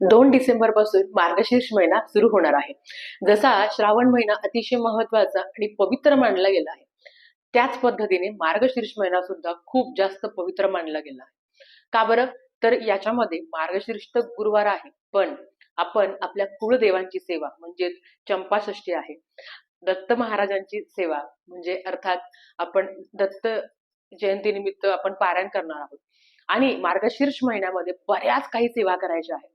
दोन डिसेंबरपासून मार्गशीर्ष महिना सुरू होणार आहे. जसा श्रावण महिना अतिशय महत्त्वाचा आणि पवित्र मानला गेला आहे त्याच पद्धतीने मार्गशीर्ष महिना सुद्धा खूप जास्त पवित्र मानला गेला आहे. का बरं? तर याच्यामध्ये मार्गशीर्ष तर गुरुवार आहे पण आपण आपल्या कुळदेवांची सेवा म्हणजे चंपाषष्ठी आहे दत्त महाराजांची सेवा म्हणजे अर्थात आपण दत्त जयंतीनिमित्त आपण पारायण करणार आहोत. आणि मार्गशीर्ष महिन्यामध्ये बऱ्याच काही सेवा करायच्या आहेत.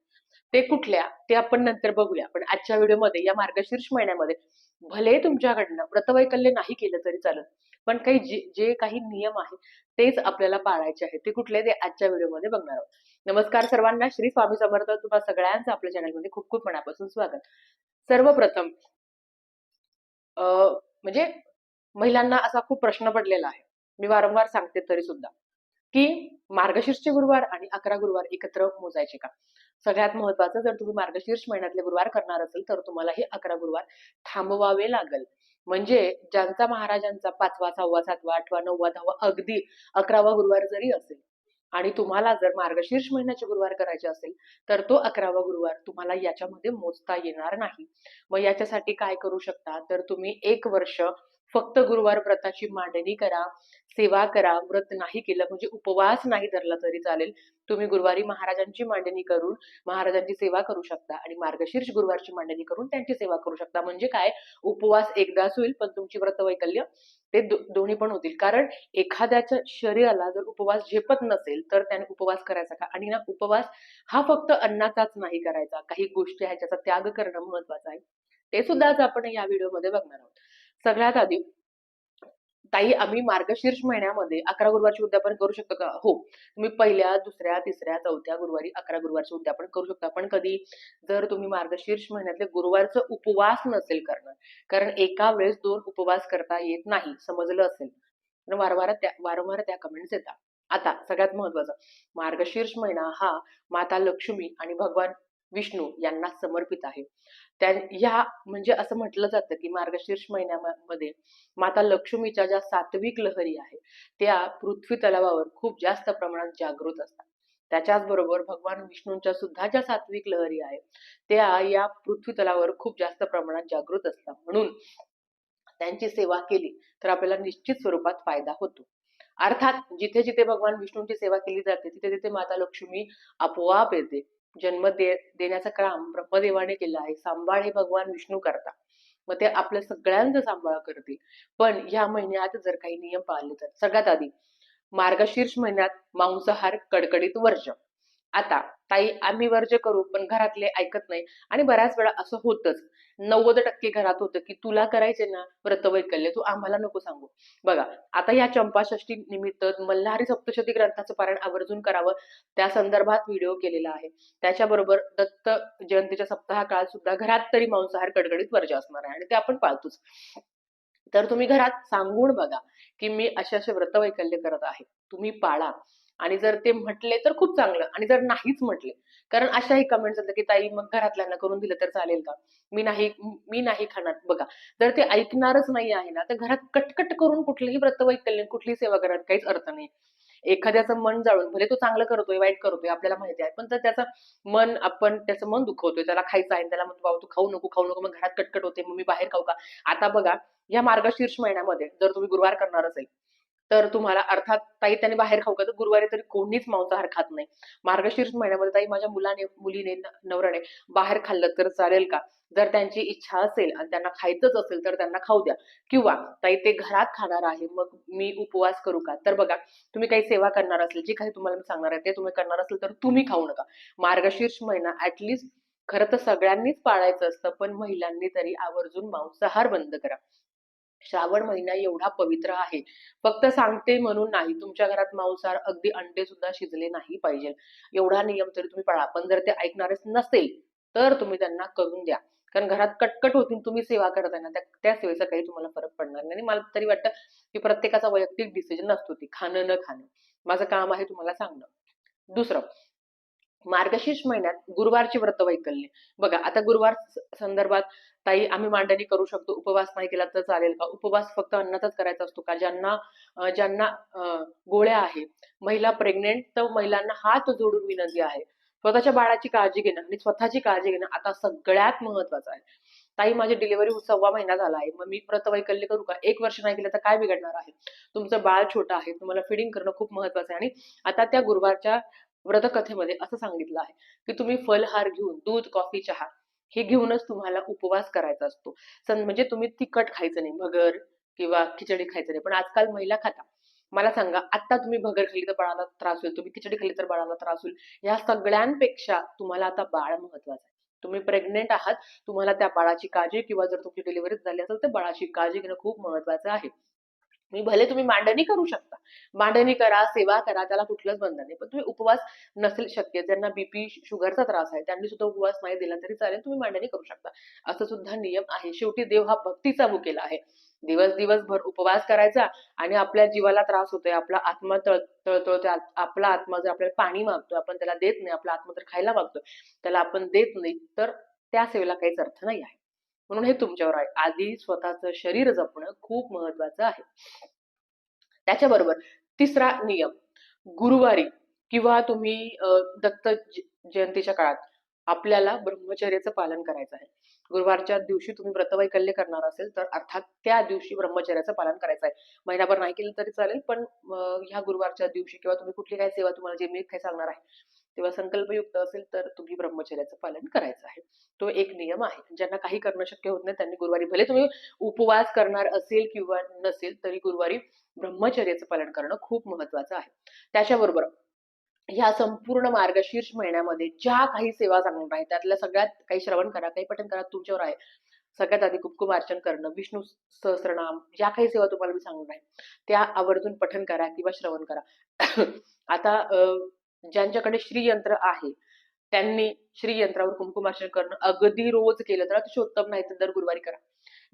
ते कुठल्या ते आपण नंतर बघूया. पण आजच्या व्हिडिओमध्ये या मार्गशीर्ष महिन्यामध्ये भले तुमच्याकडनं व्रतवैकल्य नाही केलं तरी चालत पण काही जे जे काही नियम आहे तेच आपल्याला पाळायचे आहेत. ते कुठले ते आजच्या व्हिडिओमध्ये बघणार आहोत. नमस्कार सर्वांना श्री स्वामी समर्थ तुम्हा सगळ्यांचं आपल्या चॅनलमध्ये खूप खूप मनापासून स्वागत. सर्वप्रथम अं, म्हणजे महिलांना असा खूप प्रश्न पडलेला आहे. मी वारंवार सांगते तरी सुद्धा. की मार्गशीर्षचे गुरुवार आणि अकरा गुरुवार एकत्र मोजायचे का? सगळ्यात महत्वाचं जर तुम्ही मार्गशीर्ष महिन्यातले गुरुवार करणार असेल तर तुम्हाला हे अकरा गुरुवार थांबवावे लागेल. म्हणजे ज्यांचा महाराजांचा पाचवा सहावा सातवा आठवा नववा दहावा अगदी अकरावा गुरुवार जरी असेल आणि तुम्हाला जर मार्गशीर्ष महिन्याचे गुरुवार करायचे असेल तर तो अकरावा गुरुवार तुम्हाला याच्यामध्ये मोजता येणार नाही. मग याच्यासाठी काय करू शकता? तर तुम्ही एक वर्ष फक्त गुरुवार व्रताची मांडणी करा सेवा करा व्रत नाही केलं म्हणजे उपवास नाही धरला तरी चालेल. तुम्ही गुरुवारी महाराजांची मांडणी करून महाराजांची सेवा करू शकता आणि मार्गशीर्ष गुरुवारची मांडणी करून त्यांची सेवा करू शकता. म्हणजे काय? उपवास एकदाच होईल पण तुमची व्रत वैकल्य ते दोन्ही पण होतील. कारण एखाद्याच्या शरीराला जर उपवास झेपत नसेल तर त्याने उपवास करायचा का? आणि ना उपवास हा फक्त अन्नाचाच नाही करायचा. काही गोष्टी आहेत ज्याचा त्याग करणं महत्वाचं आहे. ते सुद्धा आज आपण या व्हिडिओमध्ये बघणार आहोत. सगळ्यात आधी ताई आम्ही मार्गशीर्ष महिन्यामध्ये अकरा गुरुवारचे उद्यापन करू शकतो का? हो. तुम्ही पहिल्या दुसऱ्या तिसऱ्या चौथ्या गुरुवारी अकरा गुरुवारचे उद्यापन करू शकता. पण कधी? जर तुम्ही मार्गशीर्ष महिन्यातले गुरुवारचं उपवास नसेल करणार कारण एका वेळेस दोन उपवास करता येत नाही समजलं असेल. तर वारंवार त्या वारंवार त्या कमेंट्स येतात. आता सगळ्यात महत्वाचं मार्गशीर्ष महिना हा माता लक्ष्मी आणि भगवान विष्णू यांना समर्पित आहे. त्या ह्या म्हणजे असं म्हटलं जातं की मार्गशीर्ष महिन्यामध्ये माता लक्ष्मीच्या ज्या सात्विक लहरी आहे त्या पृथ्वी तलावावर खूप जास्त प्रमाणात जागृत असतात. त्याच्याच बरोबर भगवान विष्णूंच्या सुद्धा ज्या सात्विक लहरी आहेत त्या या पृथ्वी तलावावर खूप जास्त प्रमाणात जागृत असतात. म्हणून त्यांची सेवा केली तर आपल्याला निश्चित स्वरूपात फायदा होतो. अर्थात जिथे जिथे भगवान विष्णूंची सेवा केली जाते तिथे तिथे माता लक्ष्मी आपोआप येते. जन्म दे देण्याचं काम ब्रह्मदेवाने केलं आहे. सांभाळ हे भगवान विष्णू करता. मग ते आपल्या सगळ्यांचा सांभाळ करतील. पण ह्या महिन्यात जर काही नियम पाळले तर. सगळ्यात आधी मार्गशीर्ष महिन्यात मांसाहार कडकडीत वर्ज आता ताई आम्ही वर्ज करू पण घरातले ऐकत नाही. आणि बऱ्याच वेळा असं होतच. नव्वद टक्के घरात होतं की तुला करायचे ना व्रतवैकल्य तू आम्हाला नको सांगू. बघा आता या चंपाषष्ठी निमित्त मल्हारी सप्तशती ग्रंथाचं पारायण आवर्जून करावं त्या संदर्भात व्हिडिओ केलेला आहे. त्याच्याबरोबर दत्त जयंतीच्या सप्ताह काळात सुद्धा घरात तरी मांसाहार कडकडीत वर्ज्य असणार आहे आणि ते आपण पाळतोच. तर तुम्ही घरात सांगून बघा की मी असे असे व्रतवैकल्य करत आहे. तुम्ही पाळा. आणि जर ते म्हटले तर खूप चांगलं. आणि जर नाहीच म्हटले कारण अशाही कमेंट्स येतात की ताई मग घरातल्यांना करून दिलं तर चालेल का? मी नाही मी नाही खाणार. बघा जर ते ऐकणारच नाही आहे ना तर घरात कटकट करून कुठलीही व्रतवैकल्य कुठलीही सेवा करण्यात काहीच अर्थ नाही. एखाद्याचं मन जाळून भले तो चांगलं करतोय वाईट करतोय आपल्याला माहिती आहे पण तर त्याचं मन आपण त्याचं मन दुखवतोय त्याला खायचं आहे त्याला म्हणतो बाबा तू खाऊ नको खाऊ नको मग घरात कटकट होते मग मी बाहेर खाऊ का? आता बघा या मार्गशीर्ष महिन्यामध्ये जर तुम्ही गुरुवार करणार असेल तर तुम्हाला अर्थात ताई त्याने बाहेर खाऊ का तर गुरुवारी तरी कोणीच मांसाहार खात नाही. मार्गशीर्ष महिन्यामध्ये ताई माझ्या मुलाने मुलीने न- नवऱ्याने बाहेर खाल्लं तर चालेल का? जर त्यांची इच्छा असेल आणि त्यांना खायचंच असेल तर त्यांना खाऊ द्या. किंवा ताई ते घरात खाणार आहे मग मी उपवास करू का? तर बघा तुम्ही काही सेवा करणार असेल जे काही तुम्हाला मी सांगणार आहे ते तुम्ही करणार असेल तर तुम्ही खाऊ नका. मार्गशीर्ष महिना ऍटलिस्ट खरं तर सगळ्यांनीच पाळायचं असतं पण महिलांनी तरी आवर्जून मांसाहार बंद करा. श्रावण महिना एवढा पवित्र आहे. फक्त सांगते म्हणून नाही तुमच्या घरात मांसाहार अगदी अंडे सुद्धा शिजले नाही पाहिजे. एवढा नियम तरी तुम्ही पाळा. पण जर ते ऐकणारेच नसेल तर तुम्ही त्यांना करून द्या. कारण घरात कटकट होतील तुम्ही सेवा करताय ना त्या त्या सेवेचा काही तुम्हाला फरक पडणार नाही. आणि मला तरी वाटतं की प्रत्येकाचा वैयक्तिक डिसिजन असतो ती खाणं न खाणं. माझं काम आहे तुम्हाला सांगणं. दुसरं मार्गशीर्ष महिन्यात गुरुवारची व्रत वैकल्य बघा आता गुरुवार संदर्भात ताई आम्ही मांडणी करू शकतो उपवास नाही केला तर चालेल का? उपवास फक्त अन्नाचाच करायचा असतो का? ज्यांना ज्यांना गोळ्या आहे महिला प्रेग्नेंट तर महिलांना हात जोडून विनंती आहे. स्वतःच्या बाळाची काळजी घेणं आणि स्वतःची काळजी घेणं आता सगळ्यात महत्वाचं आहे. ताई माझी डिलिव्हरी सव्वा महिना झाला आहे. मग मी प्रतवैकल्य करू का? एक वर्ष नाही केलं तर काय बिघडणार आहे? तुमचं बाळ छोटं आहे तुम्हाला फिडिंग करणं खूप महत्वाचं आहे. आणि आता त्या गुरुवारच्या व्रतकथेमध्ये असं सांगितलं आहे की तुम्ही फलहार घेऊन दूध कॉफी चहा हे घेऊनच तुम्हाला उपवास करायचा असतो. म्हणजे तुम्ही तिखट खायचं नाही भगर किंवा खिचडी खायचं नाही. पण आजकाल महिला खाता. मला सांगा आता तुम्ही भगर खाल्ली तर बाळाला त्रास होईल तुम्ही खिचडी खाल्ली तर बाळाला त्रास होईल. या सगळ्यांपेक्षा तुम्हाला आता बाळ महत्वाचं आहे. तुम्ही प्रेग्नेंट आहात तुम्हाला त्या बाळाची काळजी किंवा जर तुमची डिलिव्हरी झाली असेल तर बाळाची काळजी घेणं खूप महत्वाचं आहे. मी भले तुम्ही मांडणी करू शकता. मांडणी करा सेवा करा त्याला कुठलंच बंधन नाही. पण तुम्ही उपवास नसेल शक्य ज्यांना बीपी शुगरचा त्रास आहे त्यांनी सुद्धा उपवास नाही दिला तरी चालेल तुम्ही मांडणी करू शकता. असं सुद्धा नियम आहे. शेवटी देव हा भक्तीचा मुकेला आहे. दिवस दिवसभर उपवास करायचा आणि आपल्या जीवाला त्रास होतोय आपला आत्मा तळ तळतळतोय आपला आत्मा जर आपल्याला पाणी मागतोय आपण त्याला देत नाही आपला आत्मा जर खायला मागतोय त्याला आपण देत नाही तर त्या सेवेला काहीच अर्थ नाही आहे. म्हणून हे तुमच्यावर आहे. आधी स्वतःचं शरीर जपणं खूप महत्वाचं आहे. त्याच्याबरोबर तिसरा नियम गुरुवारी किंवा तुम्ही दत्त जयंतीच्या काळात आपल्याला ब्रह्मचर्याचं पालन करायचं आहे. गुरुवारच्या दिवशी तुम्ही व्रतवैकल्य करणार असेल तर अर्थात त्या दिवशी ब्रह्मचर्याचं पालन करायचं आहे. महिनाभर नाही केलं तरी चालेल पण ह्या गुरुवारच्या दिवशी किंवा तुम्ही कुठली काय सेवा तुम्हाला जे मी काही सांगणार आहे. तेव्हा संकल्पयुक्त असेल तर तुम्ही ब्रह्मचर्याचं पालन करायचं आहे. तो एक नियम आहे. ज्यांना काही करणं शक्य होत नाही त्यांनी गुरुवारी भले तुम्ही उपवास करणार असेल किंवा नसेल तरी गुरुवारी ब्रह्मचर्याचं पालन करणं खूप महत्वाचं आहे. त्याच्याबरोबर ह्या संपूर्ण मार्गशीर्ष महिन्यामध्ये ज्या काही सेवा सांगणार आहे त्यातल्या सगळ्यात काही श्रवण करा काही पठण करा तुमच्यावर आहे. सगळ्यात आधी कुमकुमार्चन करणं विष्णू सहस्रनाम ज्या काही सेवा तुम्हाला मी सांगणार आहे त्या आवर्जून पठण करा किंवा श्रवण करा. आता अं, ज्यांच्याकडे श्रीयंत्र आहे त्यांनी श्रीयंत्रावर कुंकुमार्चन करणं अगदी रोज केलं तर अतिशय उत्तम नाही तर दर गुरुवारी करा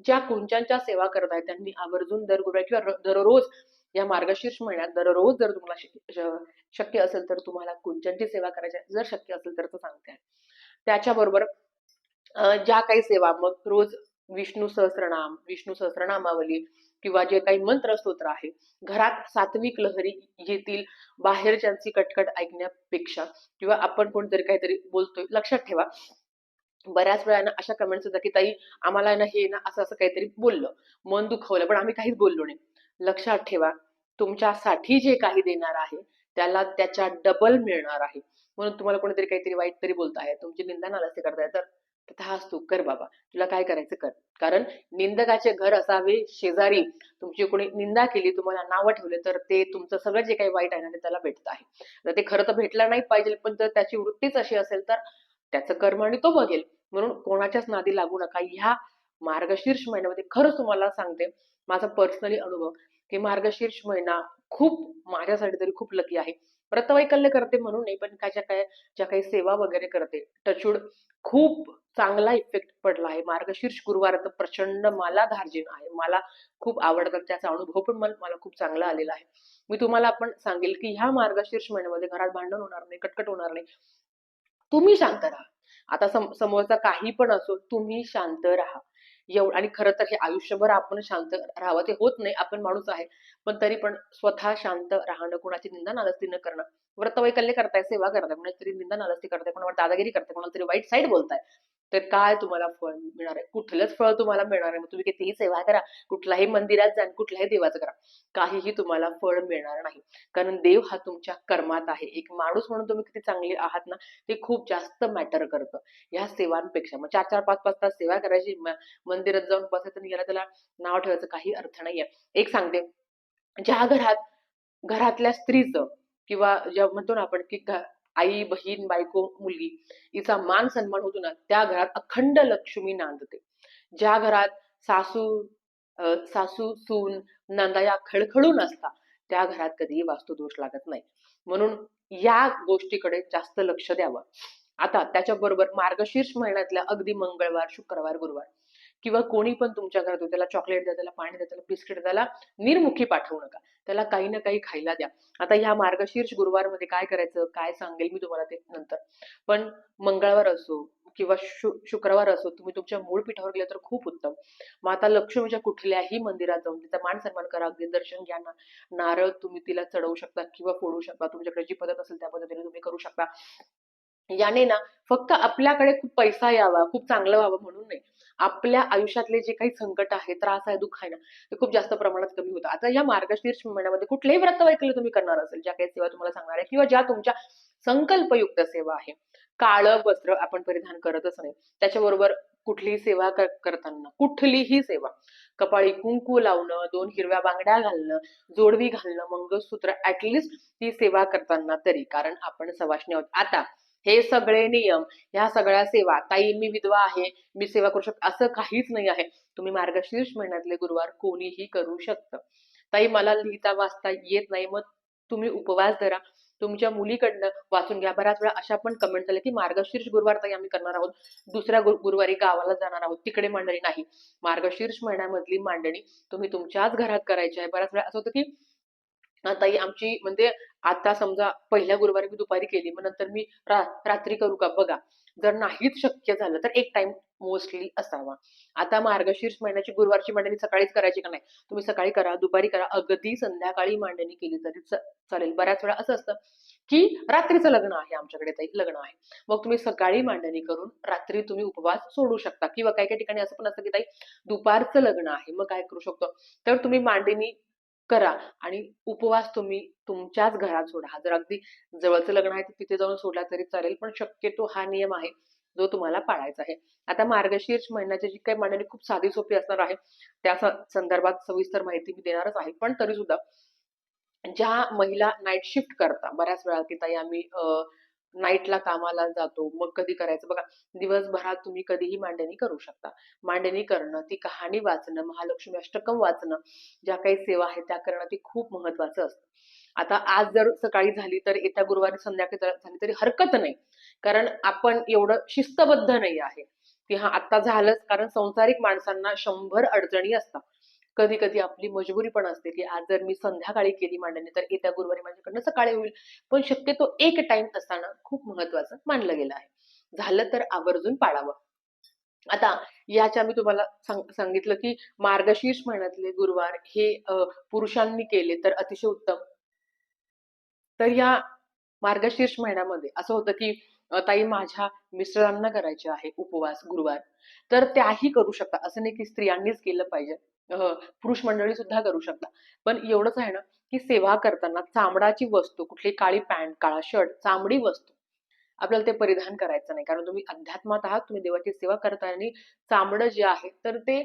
ज्या कुंचांच्या सेवा करत आहेत त्यांनी आवर्जून दर गुरुवारी किंवा दररोज या मार्गशीर्ष महिन्यात दररोज जर तुम्हाला शक्य असेल तर तुम्हाला कुंचांची सेवा करायची आहे. जर शक्य असेल तर तो सांगते त्याच्याबरोबर अं, ज्या काही सेवा मग रोज विष्णू सहस्रनाम विष्णू सहस्रनामावली किंवा जे काही मंत्र स्तोत्र आहे घरात सात्विक लहरी येतील बाहेरच्यांची कटकट ऐकण्यापेक्षा किंवा आपण कोणतरी काहीतरी बोलतोय लक्षात ठेवा. बऱ्याच वेळा ना अशा कमेंट्स होतात की ताई आम्हाला ना हे ना असं असं काहीतरी बोललं. मन दुखवलं पण आम्ही काहीच बोललो नाही. लक्षात ठेवा तुमच्यासाठी जे काही देणार आहे त्याला त्याच्या डबल मिळणार आहे. म्हणून तुम्हाला कोणीतरी काहीतरी वाईट तरी बोलत आहे तुमची निंदा नालस्ती करताय. तर तथाच तू कर बाबा. तुला काय करायचं कर. कारण निंदकाचे घर असावे शेजारी तुमची कोणी निंदा केली तुम्हाला नावं ठेवले तर ते तुमचं सगळं जे काही वाईट आहे ना ते त्याला भेटत आहे. तर ते खरं तर भेटलं नाही पाहिजे पण जर त्याची वृत्तीच अशी असेल तर त्याचं कर्म आणि तो बघेल. म्हणून कोणाच्याच नादी लागू नका. ह्या मार्गशीर्ष महिन्यामध्ये खरंच तुम्हाला सांगते माझा पर्सनली अनुभव की मार्गशीर्ष महिना खूप माझ्यासाठी तरी खूप लकी आहे. व्रतवैकल्य करते म्हणून नाही पण काय ज्या काय ज्या काही सेवा वगैरे करते टचूड खूप चांगला इफेक्ट पडला आहे. मार्गशीर्ष गुरुवार तर प्रचंड मला धार्जिन आहे. मला खूप आवडतात त्याचा अनुभव पण मला मला खूप चांगला आलेला आहे. मी तुम्हाला पण सांगेल की ह्या मार्गशीर्ष महिन्यामध्ये घरात भांडण होणार नाही कटकट होणार नाही. तुम्ही शांत राहा. आता सम समोरचा काही पण असो तुम्ही शांत राहा. एवढं आणि खरं तर हे आयुष्यभर आपण शांत राहावं ते होत नाही. आपण माणूस आहे. पण तरी पण स्वतः शांत राहणं कुणाची निंदा नालस्ती न करणं व्रतवैकल्य करताय सेवा करताय कोणाची तरी निंदा नालस्ती करताय कोणावर दादागिरी करताय कोणाला तरी वाईट साईड बोलताय तर काय तुम्हाला फळ मिळणार आहे? कुठलंच फळ तुम्हाला मिळणार आहे मग तुम्ही कितीही सेवा करा कुठल्याही मंदिरात जा कुठल्याही देवाचं करा काहीही तुम्हाला फळ मिळणार नाही. कारण देव हा तुमच्या कर्मात आहे. एक माणूस म्हणून तुम्ही किती चांगले आहात ना ते खूप जास्त मॅटर करतं. ह्या सेवांपेक्षा. मग चार चार पाच पाच तास सेवा करायची मंदिरात जाऊन बसायचं गेला याला त्याला नाव ठेवायचं काही अर्थ नाहीये. एक सांगते. ज्या घरात घरातल्या स्त्रीचं किंवा ज्या म्हणतो ना आपण की आई बहीण बायको मुलगी हिचा मान सन्मान होतो ना त्या घरात अखंड लक्ष्मी नांदते. ज्या घरात सासू सासू सून नंदा या खळखळून असता त्या घरात कधीही वास्तुदोष लागत नाही. म्हणून या गोष्टीकडे जास्त लक्ष द्यावं. आता त्याच्याबरोबर मार्गशीर्ष महिन्यातल्या अगदी मंगळवार शुक्रवार गुरुवार किंवा कोणी पण तुमच्या घरात त्याला चॉकलेट द्या त्याला पाणी द्या त्याला बिस्किट द्याला त्याला निर्मुखी पाठवू नका. त्याला काही ना काही खायला द्या. आता ह्या मार्गशीर्ष गुरुवारमध्ये काय करायचं? काय सांगेल मी तुम्हाला ते नंतर. पण मंगळवार असो किंवा शु शुक्रवार असो तुम्ही तुमच्या मूळ पीठावर गेला तर खूप उत्तम. माता लक्ष्मीच्या कुठल्याही मंदिरात जाऊन तिचा मान सन्मान करा. अगदी दर्शन घ्या ना. नारळ तुम्ही तिला चढवू शकता किंवा फोडू शकता. तुमच्याकडे जी पद्धत असेल त्या पद्धतीने तुम्ही करू शकता. याने ना फक्त आपल्याकडे खूप पैसा यावा खूप चांगलं व्हावं म्हणून नाही. आपल्या आयुष्यातले जे काही संकट आहे त्रास आहे दुःख आहे ना ते खूप जास्त प्रमाणात कमी होतं. आता या मार्गशीर्ष महिन्यामध्ये कुठलेही व्रत वैकल्य तुम्ही करणार असेल ज्या काही सेवा तुम्हाला सांगणार आहे किंवा ज्या तुमच्या संकल्पयुक्त सेवा आहे काळं वस्त्र आपण परिधान करतच नाही त्याच्याबरोबर कुठलीही सेवा कर- करताना कुठलीही सेवा कपाळी कुंकू लावणं दोन हिरव्या बांगड्या घालणं जोडवी घालणं मंगळसूत्र ऍटलिस्ट ती सेवा करताना तरी कारण आपण सवाशणी आहोत. आता हे सगळे नियम ह्या सगळ्या सेवा ताई मी विधवा आहे मी सेवा करू शकतो असं काहीच नाही आहे. तुम्ही मार्गशीर्ष महिन्यातले गुरुवार कोणीही करू शकतं. ताई मला लिहिता वाचता येत नाही मग तुम्ही उपवास धरा. तुमच्या मुलीकडनं वाचून घ्या. बऱ्याच वेळा अशा पण कमेंट झाल्या की मार्गशीर्ष गुरुवार ताई आम्ही करणार आहोत. दुसऱ्या गुरुवारी गावाला जाणार आहोत. तिकडे मांडणी नाही. मार्गशीर्ष महिन्यामधली मांडणी तुम्ही तुमच्याच घरात करायची आहे. बऱ्याच वेळा असं होतं की ताई आमची म्हणजे आता समजा पहिल्या गुरुवारी मी दुपारी केली मग नंतर मी रा- रात्री करू का? बघा. जर नाहीच शक्य झालं तर एक टाइम मोस्टली असावा. आता मार्गशीर्ष महिन्याची गुरुवारची मांडणी सकाळीच करायची का नाही? तुम्ही सकाळी करा दुपारी करा. अगदी संध्याकाळी मांडणी केली तरी चालेल. बऱ्याच वेळा असं असतं की रात्रीचं लग्न आहे आमच्याकडे ताई लग्न आहे. मग तुम्ही सकाळी मांडणी करून रात्री तुम्ही उपवास सोडू शकता. किंवा काही काही ठिकाणी असं पण असतं की ताई दुपारचं लग्न आहे मग काय करू शकतो? तर तुम्ही मांडणी करा. आणि उपवास तुम्ही तुमच्याच घरात सोडा. जर अगदी जवळचं लग्न आहे तर तिथे जाऊन सोडला तरी चालेल पण शक्यतो हा नियम आहे जो तुम्हाला पाळायचा आहे. आता मार्गशीर्ष महिन्याची जी काही मांडणी खूप साधी सोपी असणार आहे. त्या संदर्भात सविस्तर माहिती मी देणारच आहे. पण तरी सुद्धा ज्या महिला नाईट शिफ्ट करता बऱ्याच वेळा की ताई आम्ही नाईटला कामाला जातो मग कधी करायचं? बघा दिवसभरात तुम्ही कधीही मांडणी करू शकता. मांडणी करणं ती कहाणी वाचणं महालक्ष्मी अष्टकम वाचणं ज्या काही सेवा आहेत त्या करणं ती खूप महत्वाचं असतं. आता आज जर सकाळी झाली तर येत्या गुरुवारी संध्याकाळी झाली तरी हरकत नाही. कारण आपण एवढं शिस्तबद्ध नाही आहे. की हा आता झालंच कारण संसारिक माणसांना शंभर अडचणी असतात. कधी कधी आपली मजबुरी पण असते की आज जर मी संध्याकाळी केली मांडणी तर येत्या गुरुवारी माझ्याकडनं सकाळी होईल. पण शक्यतो एक टाइम असताना खूप महत्वाचं मानलं गेलं आहे. झालं तर आवर्जून पाळावं. आता याच्या मी तुम्हाला सांगितलं की मार्गशीर्ष महिन्यातले गुरुवार हे पुरुषांनी केले तर अतिशय उत्तम. तर या मार्गशीर्ष महिन्यामध्ये असं होतं की ताई माझ्या मिस्टरांना करायचे आहे उपवास गुरुवार. तर त्याही करू शकता. असं नाही की स्त्रियांनीच केलं पाहिजे. पुरुष मंडळी सुद्धा करू शकता. पण एवढंच आहे ना की सेवा करताना चामडाची वस्तू कुठली काळी पॅन्ट काळा शर्ट चामडी वस्तू आपल्याला ते परिधान करायचं नाही. कारण तुम्ही अध्यात्मात आहात तुम्ही देवाची सेवा करताना चामडं जे आहे तर ते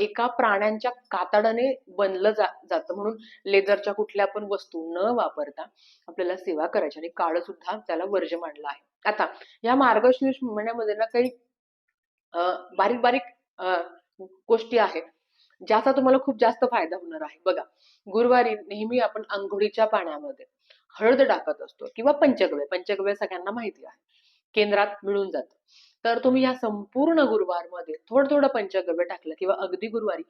एका प्राण्यांच्या कातडाने बनलं जा जातं. म्हणून लेदरच्या कुठल्या पण वस्तू न वापरता आपल्याला सेवा करायची आणि काळ सुद्धा त्याला वर्ज मांडलं आहे. आता या मार्गशीर्ष महिन्यामध्ये ना काही बारीक बारीक गोष्टी आहेत ज्याचा तुम्हाला खूप जास्त फायदा होणार आहे. बघा गुरुवारी नेहमी आपण आंघोळीच्या पाण्यामध्ये हळद टाकत असतो किंवा पंचगव्य पंचगव्य सगळ्यांना माहिती आहे. केंद्रात मिळून जातं. तर तुम्ही या संपूर्ण गुरुवारमध्ये थोडं थोडं पंचगव्य टाकलं किंवा अगदी गुरुवारी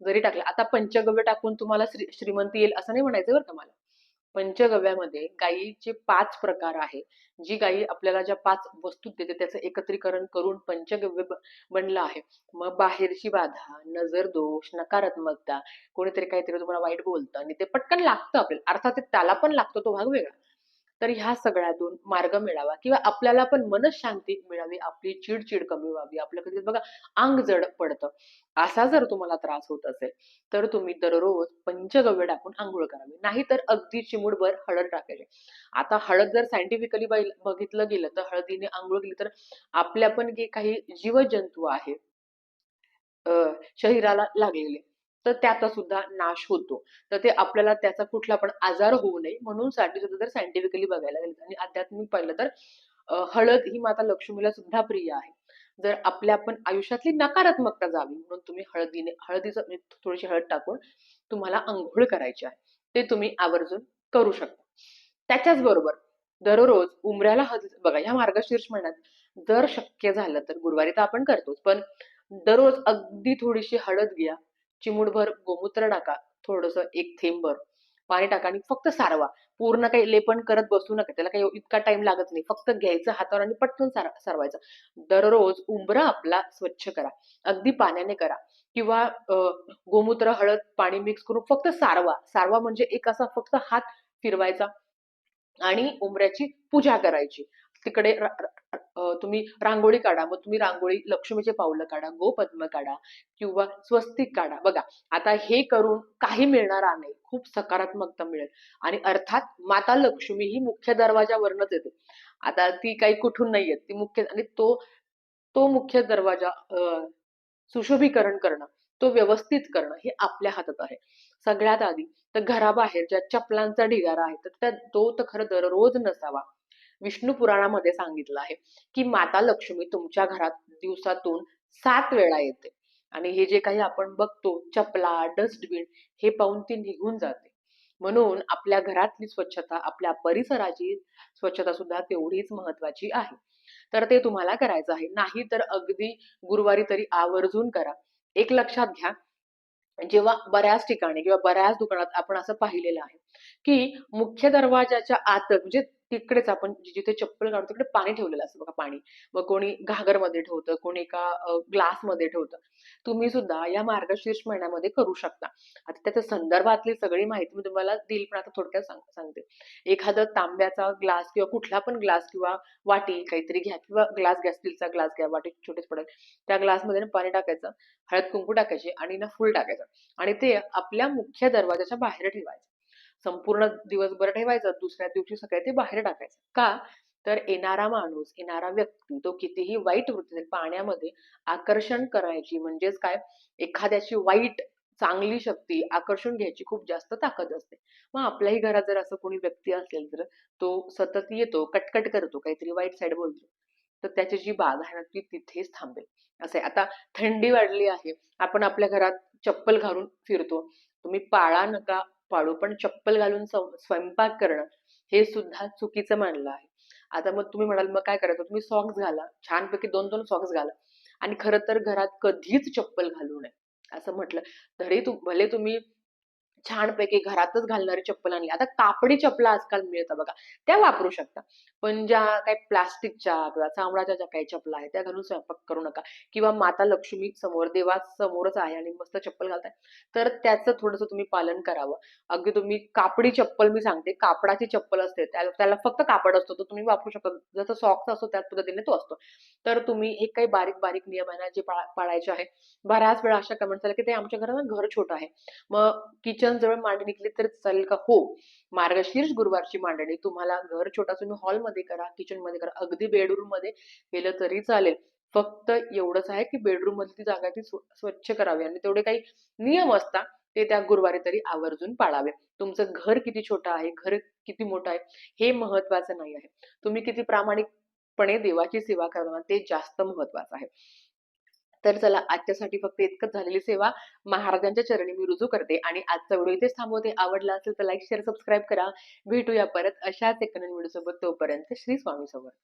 जरी टाकलं आता पंचगव्य टाकून तुम्हाला श्री श्रीमंती येईल असं नाही म्हणायचं बरं का मला. पंचगव्यामध्ये गायीचे पाच प्रकार आहे जी गायी आपल्याला ज्या पाच वस्तू देते त्याचं एकत्रीकरण करून पंचगव्य बनलं आहे. मग बाहेरची बाधा नजर दोष नकारात्मकता कोणीतरी काहीतरी तुम्हाला वाईट बोलतं आणि ते पटकन लागतं आपल्याला. अर्थात त्याला पण लागतो तो भाग वेगळा. तर ह्या सगळ्यातून मार्ग मिळावा. किंवा आपल्याला पण मनशांती मिळावी आपली चिडचिड कमी व्हावी. आपलं कधी बघा अंग जड पडतं. असा जर तुम्हाला त्रास होत असेल तर तुम्ही दररोज पंचगव्य टाकून आंघोळ करावी. नाहीतर अगदी चिमुडभर हळद टाकायची. आता हळद जर सायंटिफिकली बघितलं गेलं तर हळदीने आंघोळ केली तर आपल्या पण जे काही जीवजंतू आहेत शरीराला लागलेले. तर त्याचा सुद्धा नाश होतो. तर ते आपल्याला त्याचा कुठला पण आजार होऊ नये म्हणून साठी सुद्धा जर सायंटिफिकली बघायला गेलं आणि आध्यात्मिक पाहिलं तर हळद ही माता लक्ष्मीला सुद्धा प्रिय आहे. जर आपल्या आपण आयुष्यातली नकारात्मकता जावी म्हणून तुम्ही हळदीने हळदीचं म्हणजे थोडीशी हळद टाकून तुम्हाला आंघोळ करायची आहे. ते तुम्ही आवर्जून करू शकता. त्याच्याच बरोबर दररोज उमऱ्याला हळद बघा ह्या मार्गशीर्ष महिन्यात जर शक्य झालं तर गुरुवारी तर आपण करतोच. पण दररोज अगदी थोडीशी हळद घ्या. चिमुडभर गोमूत्र टाका थोडस एक थेंबर पाणी टाका आणि फक्त सारवा. पूर्ण काही लेपन करत बसू नका. त्याला काही इतका टाइम लागत नाही. फक्त घ्यायचं हातावर आणि पटकन सार सारवायचं. दररोज उंबरा आपला स्वच्छ करा. अगदी पाण्याने करा. किंवा गोमूत्र हळद पाणी मिक्स करून फक्त सारवा. सारवा म्हणजे एक असा फक्त हात फिरवायचा आणि उंबऱ्याची पूजा करायची. तिकडे तुम्ही रांगोळी काढा मग तुम्ही रांगोळी लक्ष्मीचे पावलं काढा गोपद्म काढा किंवा स्वस्तिक काढा. बघा आता हे करून काही मिळणार नाही खूप सकारात्मकता मिळेल. आणि अर्थात माता लक्ष्मी ही मुख्य दरवाजावरनच येते. आता ती काही कुठून नाही येत ती मुख्य आणि तो तो मुख्य दरवाजा अं, सुशोभीकरण करणं तो व्यवस्थित करणं हे आपल्या हातात आहे. सगळ्यात आधी तर घराबाहेर ज्या चपलांचा ढिगारा आहे तर त्या तो तर खरं दररोज नसावा. विष्णू पुराणामध्ये सांगितलं आहे की माता लक्ष्मी तुमच्या घरात दिवसातून सात वेळा येते. आणि हे जे काही आपण बघतो चपला डस्टबिन हे पाहून ती निघून जाते. म्हणून आपल्या घरातली स्वच्छता आपल्या परिसराची स्वच्छता सुद्धा तेवढीच महत्वाची आहे. तर ते तुम्हाला करायचं आहे. नाही तर अगदी गुरुवारी तरी आवर्जून करा. एक लक्षात घ्या जेव्हा बऱ्याच ठिकाणी किंवा बऱ्याच दुकानात आपण असं पाहिलेलं आहे की मुख्य दरवाजाच्या आत म्हणजे तिकडेच आपण जिथे चप्पल काढतो तिकडे पाणी ठेवलेलं असतं बघा पाणी. मग कोणी घागरमध्ये ठेवतं कोणी एका ग्लासमध्ये ठेवतं. तुम्ही सुद्धा या मार्गशीर्ष महिन्यामध्ये करू शकता. आता त्याच्या संदर्भातली सगळी माहिती मी तुम्हाला देईल पण आता थोडक्यात सांग सांगते. एखादा तांब्याचा ग्लास किंवा कुठला पण ग्लास किंवा वाटी काहीतरी घ्या किंवा ग्लास घ्या स्टीलचा ग्लास घ्या वाटी छोटेच पडत त्या ग्लासमध्ये ना पाणी टाकायचं हळद कुंकू टाकायची आणि ना फुल टाकायचं. आणि ते आपल्या मुख्य दरवाजाच्या बाहेर ठेवायचं. संपूर्ण दिवसभर ठेवायचं दुसऱ्या दिवशी सकाळी ते बाहेर टाकायचं. का? तर येणारा माणूस येणारा व्यक्ती तो कितीही वाईट वृत्ती पाण्यामध्ये आकर्षण करायची म्हणजेच काय? एखाद्याची वाईट चांगली शक्ती आकर्षून घ्यायची खूप जास्त ताकद असते. मग आपल्याही घरात जर असं कोणी व्यक्ती असेल तर तो सतत येतो कटकट करतो काहीतरी वाईट साईड बोलतो. तर त्याची जी बाग आहे ना ती तिथेच थांबेल. असं आहे. आता थंडी वाढली आहे. आपण आपल्या घरात चप्पल घालून फिरतो. तुम्ही पाळा नका. पाळू पण चप्पल घालून स्वयंपाक करणं हे सुद्धा चुकीचं मानलं आहे. आता मग तुम्ही म्हणाल मग काय करायचं? तुम्ही सॉक्स घाला छानपैकी दोन दोन सॉक्स घाला. आणि खरं तर घरात कधीच चप्पल घालू नये असं म्हटलं. तरी तू भले तुम्ही छानपैकी घरातच घालणारी चप्पल आणली. आता कापडी चपला आजकाल मिळतं बघा. त्या वापरू शकता. पण ज्या काही प्लास्टिकच्या किंवा चामडाच्या ज्या काही चपला आहेत त्या घालून स्वयंपाक करू नका. किंवा माता लक्ष्मी समोर देवा समोरच आहे आणि मस्त चप्पल घालताय तर त्याचं थोडंसं तुम्ही पालन करावं. अगदी तुम्ही कापडी चप्पल मी सांगते कापडाची चप्पल असते त्याला त्याला फक्त कापड असतो तो तुम्ही वापरू शकता. जसं सॉक्स असतो त्याच पद्धतीने तो असतो. तर तुम्ही हे काही बारीक बारीक नियम आहे ना जे पाळायचे आहे. बऱ्याच वेळा अशा कमेंट्स आल्या की ते आमच्या घरात घर छोटं आहे. मग किचन जवळ मांडणी केली तर चालेल का? हो. मार्गशीर्ष गुरुवारची मांडणी. तुम्हाला घर छोटा तुम्ही हॉलमध्ये करा किचनमध्ये करा. अगदी बेडरूममध्ये केलं तरी चालेल. फक्त एवढंच आहे की बेडरूम मधली ती जागा ती स्वच्छ करावी आणि तेवढे काही नियम असतात ते त्या गुरुवारी तरी आवर्जून पाळावे. तुमचं घर किती छोटं आहे घर किती मोठं आहे हे महत्वाचं नाही आहे. तुम्ही किती प्रामाणिकपणे देवाची सेवा करणार ते जास्त महत्वाचं आहे. तर चला आजच्यासाठी फक्त इतकंच झालेली सेवा. महाराजांच्या चरणी मी रुजू करते आणि आजचा व्हिडिओ इथेच थांबवते. आवडला असेल तर लाईक शेअर सबस्क्राईब करा. भेटूया परत अशाच एक नवीन व्हिडिओ सोबत. तोपर्यंत श्री स्वामी समर्थ.